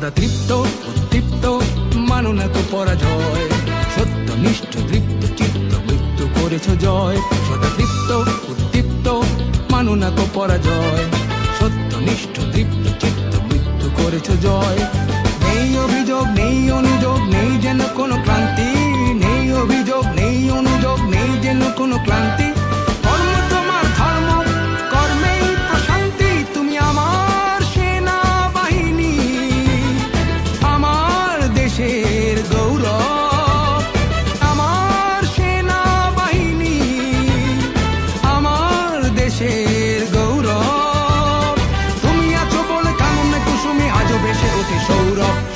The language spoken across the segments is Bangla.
সদা তৃপ্ত উত্তৃপ্ত মানো না তো পরাজয়। সত্য, নিষ্ঠ তৃপ্ত চিত্ত, মৃত্যু করেছ জয়। সদা তৃপ্ত উত্তৃপ্ত মানো না তো পরাজয়। সত্য, নিষ্ঠ তৃপ্ত চিত্ত, মৃত্যু করেছ জয়। নেই অভিযোগ, নেই অনুযোগ, নেই যেন কোনো ক্লান্তি। নেই অভিযোগ, নেই অনুযোগ, নেই যেন কোনো ক্লান্তি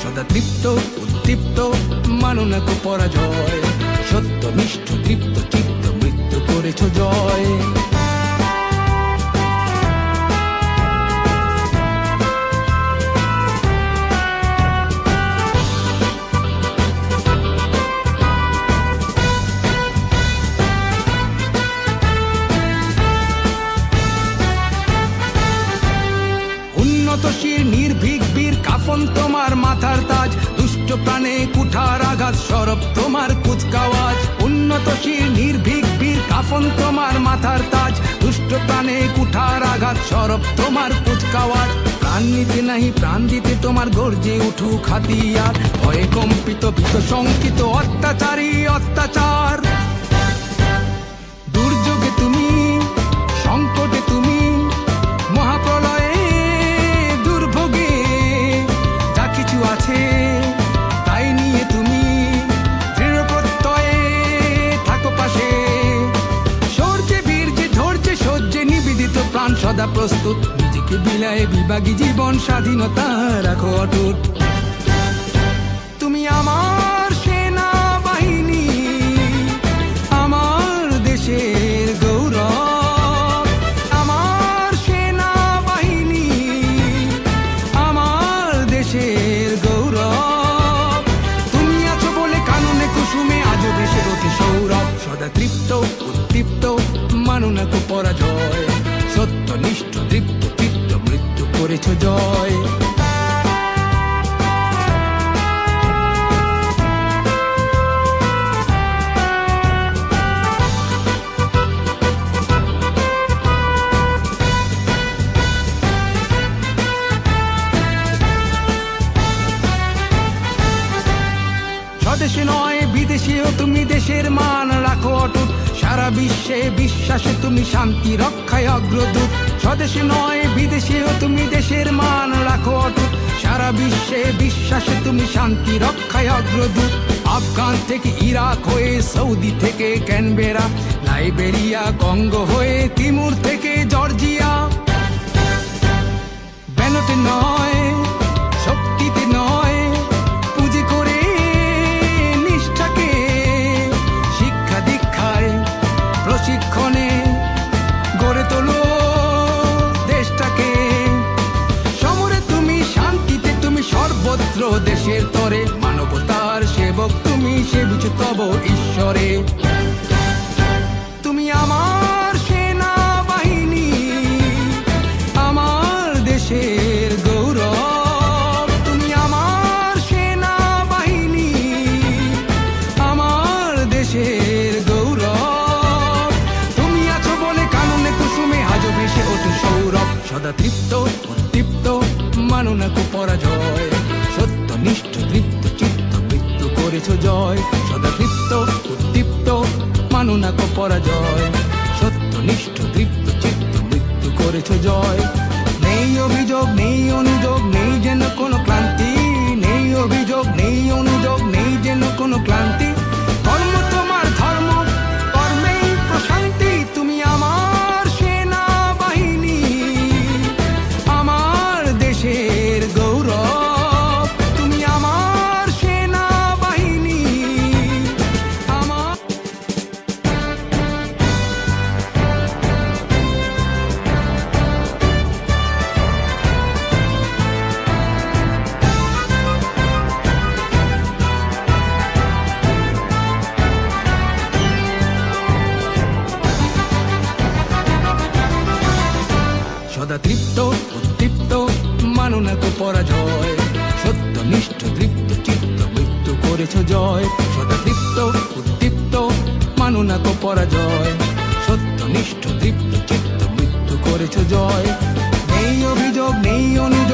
সদা তৃপ্ত উদ্দীপ্ত মানুনা কো পরাজয়। সত্য নিষ্ঠ তৃপ্ত চিত্ত মৃত্যু করেছ জয়। প্রাণে কুঠার আঘাত, সরব তোমার কুচকাওয়াজ। উন্নতশীল নির্ভীক বীর, কাফন তোমার মাথার তাজ। দুষ্ট প্রাণে কুঠার আঘাত, সরব তোমার কুচকাওয়াজ। প্রাণ নিতে নাহি, প্রাণ দিতে তোমার গর্জে উঠুক হাতিয়ার। ভয়ে কম্পিত, ভীত, শঙ্কিত অত্যাচারী অত্যাচার। দুর্যোগে তুমি সদা প্রস্তুত। নিজেকে বিলায় বিভাগী জীবন, স্বাধীনতা রাখো অটুট। তুমি আমার সেনা বাহিনী আমার দেশের গৌরব। আমার সেনা বাহিনী আমার দেশের গৌরব। তুমি আছো বলে কানুনে কুসুমে, আজও বেশে ওঠে সৌরভ। সদা তৃপ্ত, উদ্দীপ্ত, মানু না কো পরাজয়। সত্য, নিষ্ঠ তৃপ্ত চিত্ত, মৃত্যু করেছ জয়। স্বদেশে নয়, বিদেশেও তুমি দেশের মান রাখো অটুট। সারা বিশ্বে বিশ্বাসে তুমি শান্তি, রক্ষায় অগ্রদূত। স্বদেশে নয়, বিদেশেও তুমি দেশের মান রাখো অটুট। সারা বিশ্বে বিশ্বাসে তুমি শান্তি, রক্ষায় অগ্রদূত। আফগান থেকে ইরাক হয়ে, সৌদি থেকে ক্যানবেরা। লাইবেরিয়া, কঙ্গো হয়ে, তিমুর থেকে জর্জিয়া। ব্যানটে নয় সর্বত্র দেশের তরে। মানবতার সেবক তুমি, সে বুঝে তব ঈশ্বরে। তুমি আমার সেনাবাহিনী, আমার দেশের করেছ জয়। সদা তৃপ্ত, উদ্দীপ্ত, মানু পরাজয়। সত্য, নিষ্ঠ তৃপ্ত চিত্ত, মৃত্যু করেছ জয়। নেই অভিযোগ, নেই অনুযোগ পরাজয়। সত্য, নিষ্ঠ, তৃপ্ত, চিত্ত, মৃত্যু করেছ জয়। সদা তৃপ্ত উদ্দীপ্ত, মানু তো পরাজয়। সত্য, নিষ্ঠ, তৃপ্ত, চিত্ত, মৃত্যু করেছ জয়। নেই অভিযোগ, নেই অনু